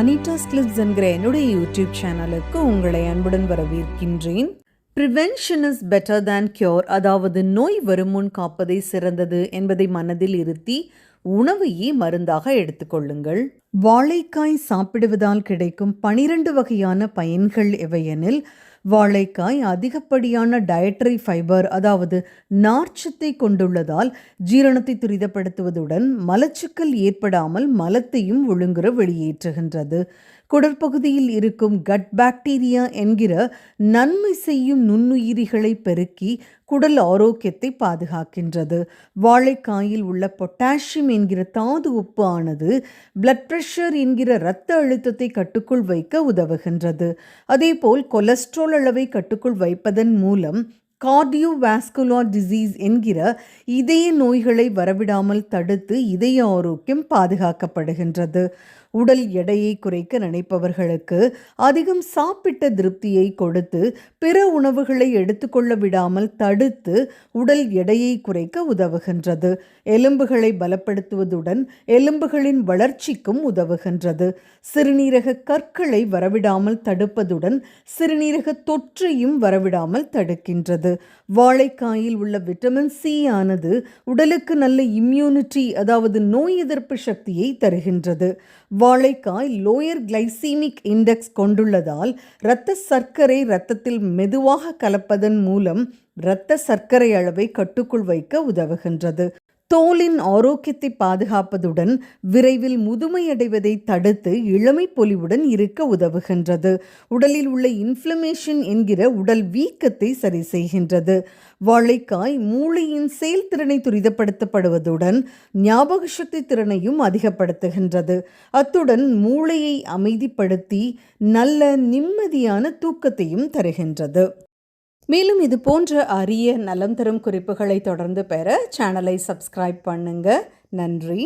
Anita's clips என்கிற என்னுடைய YouTube சேனலுக்கு உங்களை அன்புடன் வரவேற்கின்றேன். Prevention is better than cure அதாவது நோய் வருமுன் காப்பதே சிறந்தது என்பதை மனதில் இருத்தி உணவையே மருந்தாக எடுத்துக்கொள்ளுங்கள் வாழைக்காய் சாப்பிடுவதால் கிடைக்கும் பனிரெண்டு வகையான பயன்கள் எவையெனில் வாழைக்காய் அதிகப்படியான டயட்டரி ஃபைபர் அதாவது நார்ச்சத்தை கொண்டுள்ளதால் ஜீரணத்தை துரிதப்படுத்துவதுடன் மலச்சிக்கல் ஏற்படாமல் மலத்தையும் ஒழுங்குற வெளியேற்றுகின்றது. குடற்பகுதியில் இருக்கும் கட் பாக்டீரியா என்கிற நன்மை செய்யும் நுண்ணுயிரிகளை பெருக்கி குடல் ஆரோக்கியத்தை பாதுகாக்கின்றது. வாழைக்காயில் உள்ள பொட்டாசியம் என்கிற தாது உப்பு ஆனது பிளட் பிரஷர் என்கிற இரத்த அழுத்தத்தை கட்டுக்குள் வைக்க உதவுகின்றது. அதேபோல் கொலஸ்ட்ரால் அளவை கட்டுக்குள் வைப்பதன் மூலம் கார்டியோவாஸ்குலார் டிசீஸ் என்கிற இதய நோய்களை வரவிடாமல் தடுத்து இதய ஆரோக்கியம் பாதுகாக்கப்படுகின்றது. உடல் எடையை குறைக்க நினைப்பவர்களுக்கு அதிகம் சாப்பிட்ட திருப்தியை கொடுத்து பிற உணவுகளை எடுத்துக்கொள்ள விடாமல் தடுத்து உடல் எடையை குறைக்க உதவுகின்றது. எலும்புகளை பலப்படுத்துவதுடன் எலும்புகளின் வளர்ச்சிக்கும் உதவுகின்றது. சிறுநீரக கற்களை வரவிடாமல் தடுப்பதுடன் சிறுநீரக தொற்றையும் வரவிடாமல் தடுக்கின்றது. வாழைக்காயில் உள்ள விட்டமின் சி ஆனது உடலுக்கு நல்ல இம்யூனிட்டி அதாவது நோய் எதிர்ப்பு சக்தியை தருகின்றது. வாழைக்காய் லோயர் கிளைசீமிக் இண்டெக்ஸ் கொண்டுள்ளதால் இரத்த சர்க்கரை இரத்தத்தில் மெதுவாக கலப்பதன் மூலம் இரத்த சர்க்கரை அளவை கட்டுக்குள் வைக்க உதவுகின்றது. தோலின் ஆரோக்கியத்தை பாதுகாப்பதுடன் விரைவில் முதுமையடைவதை தடுத்து இளமை பொலிவுடன் இருக்க உதவுகின்றது. உடலில் உள்ள இன்ஃப்ளமேஷன் என்கிற உடல் வீக்கத்தை சரி செய்கின்றது. வாழைக்காய் மூளையின் செயல்திறனை துரிதப்படுத்தப்படுவதுடன் ஞாபக சக்தி திறனையும் அதிகப்படுத்துகின்றது. அத்துடன் மூளையை அமைதிப்படுத்தி நல்ல நிம்மதியான தூக்கத்தையும் தருகின்றது. மேலும் இது போன்ற அரிய நலம் தரும் குறிப்புகளை தொடர்ந்து பெற சேனலை சப்ஸ்கிரைப் பண்ணுங்கள் நன்றி.